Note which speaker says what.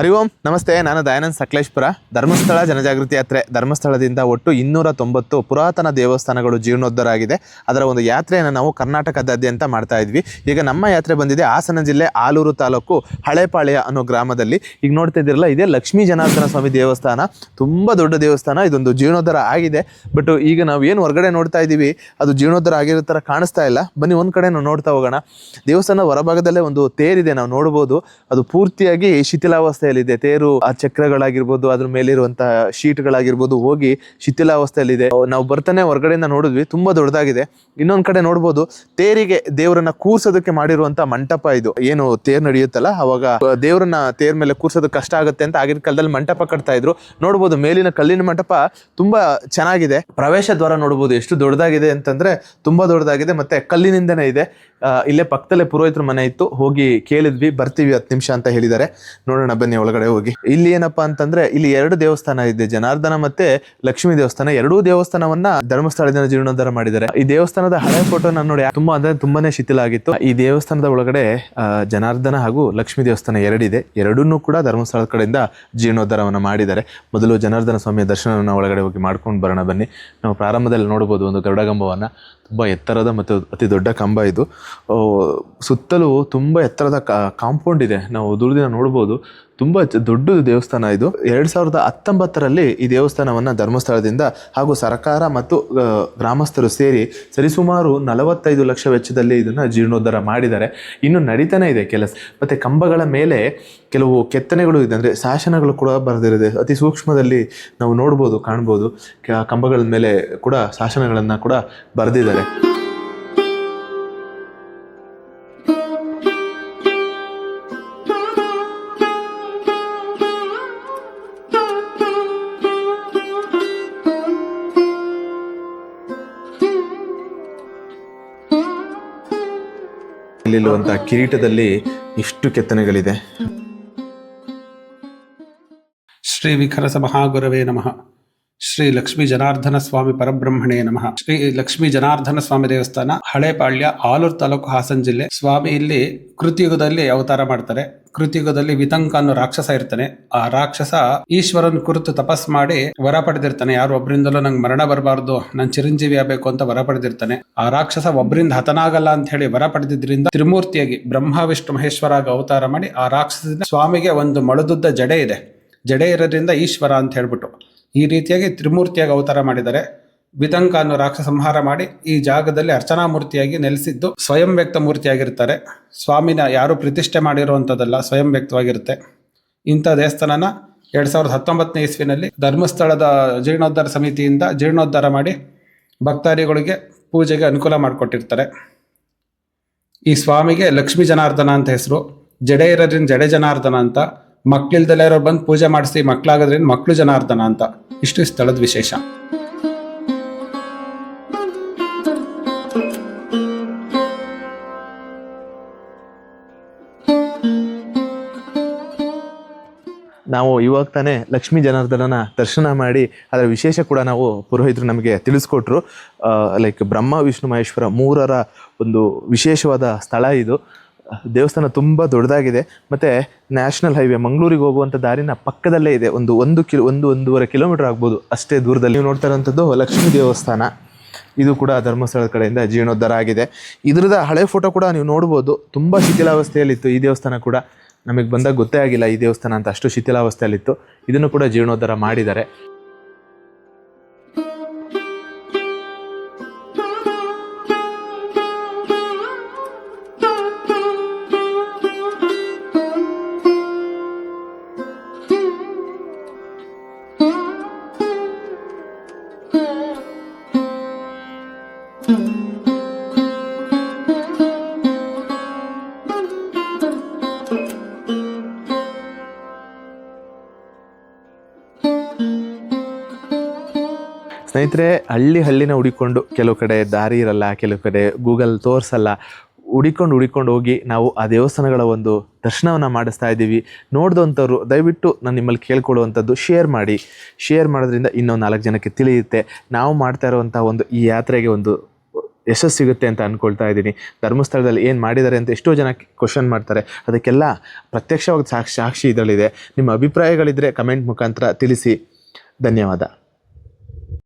Speaker 1: ಹರಿ ಓಂ, ನಮಸ್ತೆ. ನಾನು ದಯಾನಂದ್ ಸಕಲೇಶ್ಪುರ. ಧರ್ಮಸ್ಥಳ ಜನಜಾಗೃತಿ ಯಾತ್ರೆ ಧರ್ಮಸ್ಥಳದಿಂದ ಒಟ್ಟು ಇನ್ನೂರ ತೊಂಬತ್ತು ಪುರಾತನ ದೇವಸ್ಥಾನಗಳು ಜೀರ್ಣೋದ್ಧಾರ ಆಗಿದೆ ಅದರ ಒಂದು ಯಾತ್ರೆಯನ್ನು ನಾವು ಕರ್ನಾಟಕದಾದ್ಯಂತ ಮಾಡ್ತಾ ಇದ್ವಿ. ಈಗ ನಮ್ಮ ಯಾತ್ರೆ ಬಂದಿದೆ ಹಾಸನ ಜಿಲ್ಲೆ ಆಲೂರು ತಾಲೂಕು ಹಳೆಪಾಳ್ಯ ಅನ್ನೋ ಗ್ರಾಮದಲ್ಲಿ. ಈಗ ನೋಡ್ತಾ ಇದ್ದೀರಲ್ಲ, ಇದೇ ಲಕ್ಷ್ಮೀ ಜನಾರ್ದನ ಸ್ವಾಮಿ ದೇವಸ್ಥಾನ. ತುಂಬ ದೊಡ್ಡ ದೇವಸ್ಥಾನ. ಇದೊಂದು ಜೀರ್ಣೋದ್ಧಾರ ಆಗಿದೆ. ಬಟ್ ಈಗ ನಾವು ಏನು ಹೊರಗಡೆ ನೋಡ್ತಾ ಇದ್ದೀವಿ, ಅದು ಜೀರ್ಣೋದ್ಧಾರ ಆಗಿರೋ ಥರ ಕಾಣಿಸ್ತಾ ಇಲ್ಲ. ಬನ್ನಿ ಒಂದು ಕಡೆ ನಾವು ನೋಡ್ತಾ ಹೋಗೋಣ. ದೇವಸ್ಥಾನ ಹೊರಭಾಗದಲ್ಲೇ ಒಂದು ತೇರಿದೆ, ನಾವು ನೋಡ್ಬೋದು. ಅದು ಪೂರ್ತಿಯಾಗಿ ಶಿಥಿಲಾವಸ್ಥೆಯಲ್ಲಿದೆ ತೇರು ಆ ಚಕ್ರಗಳಾಗಿರ್ಬೋದು, ಅದ್ರ ಮೇಲಿರುವಂತಹ ಶೀಟ್ಗಳಾಗಿರ್ಬೋದು ಹೋಗಿ ಶಿಥಿಲಾವಸ್ಥೆಯಲ್ಲಿದೆ. ನಾವು ಬರ್ತಾನೆ ಹೊರಗಡೆಯಿಂದ ನೋಡಿದ್ವಿ, ತುಂಬಾ ದೊಡ್ಡದಾಗಿದೆ. ಇನ್ನೊಂದ್ ಕಡೆ ನೋಡ್ಬೋದು, ತೇರಿಗೆ ದೇವರನ್ನ ಕೂರ್ಸೋದಕ್ಕೆ ಮಾಡಿರುವಂತ ಮಂಟಪ ಇದು. ಏನು ತೇರ್ ನಡೆಯುತ್ತಲ್ಲ, ಅವಾಗ ದೇವರನ್ನ ತೇರ್ ಮೇಲೆ ಕೂರ್ಸೋದಕ್ಕೆ ಕಷ್ಟ ಆಗುತ್ತೆ ಅಂತ ಆಗಿನ ಕಾಲದಲ್ಲಿ ಮಂಟಪ ಕಟ್ತಾ ಇದ್ರು. ನೋಡ್ಬೋದು, ಮೇಲಿನ ಕಲ್ಲಿನ ಮಂಟಪ ತುಂಬಾ ಚೆನ್ನಾಗಿದೆ. ಪ್ರವೇಶ ದ್ವಾರ ನೋಡ್ಬೋದು, ಎಷ್ಟು ದೊಡ್ಡದಾಗಿದೆ ಅಂತಂದ್ರೆ ತುಂಬಾ ದೊಡ್ಡದಾಗಿದೆ ಮತ್ತೆ ಕಲ್ಲಿನಿಂದನೇ ಇದೆ. ಇಲ್ಲೇ ಪಕ್ಕದಲ್ಲೇ ಪುರೋಹಿತರ ಮನೆ ಇತ್ತು. ಹೋಗಿ ಕೇಳಿದ್ವಿ, ಬರ್ತೀವಿ ಹತ್ತು ನಿಮಿಷ ಅಂತ ಹೇಳಿದ್ದಾರೆ. ನೋಡೋಣ, ಬನ್ನಿ. ಒಳಗಡೆ ಹೋಗಿ. ಇಲ್ಲಿ ಏನಪ್ಪಾ ಅಂತಂದ್ರೆ, ಇಲ್ಲಿ ಎರಡು ದೇವಸ್ಥಾನ ಇದೆ. ಜನಾರ್ದನ ಮತ್ತೆ ಲಕ್ಷ್ಮೀ ದೇವಸ್ಥಾನ. ಎರಡೂ ದೇವಸ್ಥಾನವನ್ನ ಧರ್ಮಸ್ಥಳದಿಂದ ಜೀರ್ಣೋದ್ಧಾರ ಮಾಡಿದ್ದಾರೆ. ಈ ದೇವಸ್ಥಾನದ ಹಳೆ ಫೋಟೋ ನಾನು ನೋಡಿ, ತುಂಬಾ ಅಂದ್ರೆ ತುಂಬಾನೇ ಶಿಥಿಲ ಆಗಿತ್ತು. ಈ ದೇವಸ್ಥಾನದ ಒಳಗಡೆ ಜನಾರ್ದನ ಹಾಗೂ ಲಕ್ಷ್ಮೀ ದೇವಸ್ಥಾನ ಎರಡಿದೆ. ಎರಡನ್ನೂ ಕೂಡ ಧರ್ಮಸ್ಥಳದ ಕಡೆಯಿಂದ ಜೀರ್ಣೋದ್ಧಾರವನ್ನ ಮಾಡಿದ್ದಾರೆ. ಮೊದಲು ಜನಾರ್ದನ ಸ್ವಾಮಿಯ ದರ್ಶನವನ್ನು ಒಳಗಡೆ ಹೋಗಿ ಮಾಡ್ಕೊಂಡು ಬರೋಣ ಬನ್ನಿ. ನಾವು ಪ್ರಾರಂಭದಲ್ಲಿ ನೋಡಬಹುದು ಒಂದು ಗರುಡಗಂಬವನ್ನ. ತುಂಬ ಎತ್ತರದ ಮತ್ತು ಅತಿ ದೊಡ್ಡ ಕಂಬ ಇದು. ಸುತ್ತಲೂ ತುಂಬ ಎತ್ತರದ ಕಾಂಪೌಂಡ್ ಇದೆ. ನಾವು ದೂರದಿಂದ ನೋಡ್ಬೋದು. ತುಂಬ ದೊಡ್ಡ ದೇವಸ್ಥಾನ ಇದು. ಎರಡು ಸಾವಿರದ ಹತ್ತೊಂಬತ್ತರಲ್ಲಿ ಈ ದೇವಸ್ಥಾನವನ್ನು ಧರ್ಮಸ್ಥಳದಿಂದ ಹಾಗೂ ಸರ್ಕಾರ ಮತ್ತು ಗ್ರಾಮಸ್ಥರು ಸೇರಿ ಸರಿಸುಮಾರು ನಲವತ್ತೈದು ಲಕ್ಷ ವೆಚ್ಚದಲ್ಲಿ ಇದನ್ನು ಜೀರ್ಣೋದ್ಧಾರ ಮಾಡಿದ್ದಾರೆ. ಇನ್ನು ನಡೀತಾನೆ ಇದೆ ಕೆಲಸ, ಮತ್ತು ಕಂಬಗಳ ಮೇಲೆ ಕೆಲವು ಕೆತ್ತನೆಗಳು ಇದೆ. ಅಂದರೆ ಶಾಸನಗಳು ಕೂಡ ಬರೆದಿರುತ್ತೆ ಅತಿ ಸೂಕ್ಷ್ಮದಲ್ಲಿ ನಾವು ನೋಡ್ಬೋದು, ಕಾಣ್ಬೋದು. ಕಂಬಗಳ ಮೇಲೆ ಕೂಡ ಶಾಸನಗಳನ್ನು ಕೂಡ ಬರೆದಿದ್ದಾರೆ. ಇಲ್ಲಿರುವಂತಹ ಕಿರೀಟದಲ್ಲಿ ಇಷ್ಟು ಕೆತ್ತನೆಗಳಿದೆ.
Speaker 2: ಶ್ರೀ ವಿಖರಸ ಮಹಾಗುರವೇ ನಮಃ. ಶ್ರೀ ಲಕ್ಷ್ಮೀ ಜನಾರ್ದನ ಸ್ವಾಮಿ ಪರಬ್ರಹ್ಮಣೇ ನಮಃ. ಶ್ರೀ ಲಕ್ಷ್ಮೀ ಜನಾರ್ದನ ಸ್ವಾಮಿ ದೇವಸ್ಥಾನ ಹಳೆಪಾಳ್ಯ ಆಲೂರು ತಾಲೂಕು ಹಾಸನ ಜಿಲ್ಲೆ. ಸ್ವಾಮಿ ಇಲ್ಲಿ ಕೃತಿಯುಗದಲ್ಲಿ ಅವತಾರ ಮಾಡ್ತಾರೆ. ಕೃತಿಯುಗದಲ್ಲಿ ವಿತಂಕ ಅನ್ನೋ ರಾಕ್ಷಸ ಇರ್ತಾನೆ. ಆ ರಾಕ್ಷಸ ಈಶ್ವರನ್ ಕುರಿತು ತಪಸ್ ಮಾಡಿ ವರ ಪಡೆದಿರ್ತಾನೆ. ಯಾರು ಒಬ್ಬರಿಂದಲೂ ನಂಗೆ ಮರಣ ಬರಬಾರ್ದು, ನನ್ ಚಿರಂಜೀವಿ ಆಗಬೇಕು ಅಂತ ವರ ಪಡೆದಿರ್ತಾನೆ. ಆ ರಾಕ್ಷಸ ಒಬ್ಬರಿಂದ ಹತನಾಗಲ್ಲ ಅಂತ ಹೇಳಿ ವರ ಪಡೆದಿದ್ರಿಂದ ತ್ರಿಮೂರ್ತಿಯಾಗಿ ಬ್ರಹ್ಮ, ವಿಷ್ಣು ಮಹೇಶ್ವರ ಆಗಿ ಅವತಾರ ಮಾಡಿ ಆ ರಾಕ್ಷಸದಿಂದ ಸ್ವಾಮಿಗೆ ಒಂದು ಮಳದುದ್ದ ಜಡೆ ಇದೆ. ಜಡೆ ಇರೋದ್ರಿಂದ ಈಶ್ವರ ಅಂತ ಹೇಳ್ಬಿಟ್ಟು. ಈ ರೀತಿಯಾಗಿ ತ್ರಿಮೂರ್ತಿಯಾಗಿ ಅವತಾರ ಮಾಡಿದ್ದಾರೆ. ವಿತಂಕ ಅನ್ನು ರಾಕ್ಷಸ ಸಂಹಾರ ಮಾಡಿ ಈ ಜಾಗದಲ್ಲಿ ಅರ್ಚನಾ ಮೂರ್ತಿಯಾಗಿ ನೆಲೆಸಿದ್ದು ಸ್ವಯಂ ವ್ಯಕ್ತ ಮೂರ್ತಿಯಾಗಿರ್ತಾರೆ ಸ್ವಾಮಿನ ಯಾರು ಪ್ರತಿಷ್ಠೆ ಮಾಡಿರುವಂಥದ್ದಲ್ಲ ಸ್ವಯಂ ವ್ಯಕ್ತವಾಗಿರುತ್ತೆ. ಇಂಥ ದೇವಸ್ಥಾನನ ಎರಡು ಸಾವಿರದ ಹತ್ತೊಂಬತ್ತನೇ ಇಸ್ವಿನಲ್ಲಿ ಧರ್ಮಸ್ಥಳದ ಜೀರ್ಣೋದ್ಧಾರ ಸಮಿತಿಯಿಂದ ಜೀರ್ಣೋದ್ಧಾರ ಮಾಡಿ ಭಕ್ತಾದಿಗಳಿಗೆ ಪೂಜೆಗೆ ಅನುಕೂಲ ಮಾಡಿಕೊಟ್ಟಿರ್ತಾರೆ. ಈ ಸ್ವಾಮಿಗೆ ಲಕ್ಷ್ಮೀ ಜನಾರ್ದನ ಅಂತ ಹೆಸರು ಜಡೆ ಜಡೆ ಜನಾರ್ದನ ಅಂತ ಮಕ್ಳಿಲ್ದೆಲ್ಲ ಇರೋರು ಬಂದು ಪೂಜೆ ಮಾಡಿಸಿ ಮಕ್ಕಳಾಗೋದ್ರಿಂದ ಮಕ್ಳು ಜನಾರ್ದನ ಅಂತ. ಇಷ್ಟು ಸ್ಥಳದ ವಿಶೇಷ.
Speaker 1: ನಾವು ಇವಾಗ ತಾನೇ ಲಕ್ಷ್ಮೀ ಜನಾರ್ದನನ ದರ್ಶನ ಮಾಡಿ ಅದರ ವಿಶೇಷ ಕೂಡ ನಾವು ಪುರೋಹಿತರು ನಮಗೆ ತಿಳಿಸ್ಕೊಟ್ರು. ಲೈಕ್ ಬ್ರಹ್ಮ, ವಿಷ್ಣು, ಮಹೇಶ್ವರ ಮೂರರ ಒಂದು ವಿಶೇಷವಾದ ಸ್ಥಳ ಇದು. ದೇವಸ್ಥಾನ ತುಂಬ ದೊಡ್ಡದಾಗಿದೆ. ಮತ್ತು ನ್ಯಾಷನಲ್ ಹೈವೇ, ಮಂಗಳೂರಿಗೆ ಹೋಗುವಂಥ ದಾರಿನ ಪಕ್ಕದಲ್ಲೇ ಇದೆ. ಒಂದು ಒಂದು ಕಿಲೋ, ಒಂದು ಒಂದೂವರೆ ಕಿಲೋಮೀಟರ್ ಆಗ್ಬೋದು ಅಷ್ಟೇ ದೂರದಲ್ಲಿ. ನೀವು ನೋಡ್ತಾ ಇರೋಂಥದ್ದು ಲಕ್ಷ್ಮೀ ದೇವಸ್ಥಾನ. ಇದು ಕೂಡ ಧರ್ಮಸ್ಥಳದ ಕಡೆಯಿಂದ ಜೀರ್ಣೋದ್ಧಾರ ಆಗಿದೆ. ಇದ್ರದ ಹಳೆ ಫೋಟೋ ಕೂಡ ನೀವು ನೋಡ್ಬೋದು. ತುಂಬ ಶಿಥಿಲಾವಸ್ಥೆಯಲ್ಲಿತ್ತು ಈ ದೇವಸ್ಥಾನ ಕೂಡ. ನಮಗೆ ಬಂದಾಗ ಗೊತ್ತೇ ಆಗಿಲ್ಲ ಈ ದೇವಸ್ಥಾನ ಅಂತ ಅಷ್ಟು ಶಿಥಿಲಾವಸ್ಥೆಯಲ್ಲಿತ್ತು. ಇದನ್ನು ಕೂಡ ಜೀರ್ಣೋದ್ಧಾರ ಮಾಡಿದ್ದಾರೆ. ಸ್ನೇಹಿತರೆ, ಹಳ್ಳಿ ಹಳ್ಳಿನ ಹುಡಿಕೊಂಡು ಕೆಲವು ಕಡೆ ದಾರಿ ಇರಲ್ಲ, ಕೆಲವು ಕಡೆ ಗೂಗಲ್ ತೋರಿಸಲ್ಲ. ಹುಡಿಕೊಂಡು ಹುಡಿಕೊಂಡು ಹೋಗಿ ನಾವು ಆ ದೇವಸ್ಥಾನಗಳ ಒಂದು ದರ್ಶನವನ್ನು ಮಾಡಿಸ್ತಾ ಇದ್ದೀವಿ. ನೋಡಿದಂಥವ್ರು, ದಯವಿಟ್ಟು ನಾನು ನಿಮ್ಮಲ್ಲಿ ಕೇಳ್ಕೊಳ್ಳುವಂಥದ್ದು ಶೇರ್ ಮಾಡಿ. ಶೇರ್ ಮಾಡೋದ್ರಿಂದ ಇನ್ನೊಂದು ನಾಲ್ಕು ಜನಕ್ಕೆ ತಿಳಿಯುತ್ತೆ. ನಾವು ಮಾಡ್ತಾ ಇರುವಂಥ ಒಂದು ಈ ಯಾತ್ರೆಗೆ ಒಂದು ಯಶಸ್ಸು ಸಿಗುತ್ತೆ ಅಂತ ಅಂದ್ಕೊಳ್ತಾ ಇದ್ದೀನಿ. ಧರ್ಮಸ್ಥಳದಲ್ಲಿ ಏನು ಮಾಡಿದ್ದಾರೆ ಅಂತ ಎಷ್ಟೋ ಜನ ಕ್ವಶನ್ ಮಾಡ್ತಾರೆ. ಅದಕ್ಕೆಲ್ಲ ಪ್ರತ್ಯಕ್ಷವಾಗಿ ಸಾಕ್ಷಿ ಸಾಕ್ಷಿ ಇದರಲ್ಲಿದೆ. ನಿಮ್ಮ ಅಭಿಪ್ರಾಯಗಳಿದ್ದರೆ ಕಮೆಂಟ್ ಮುಖಾಂತರ ತಿಳಿಸಿ. ಧನ್ಯವಾದ.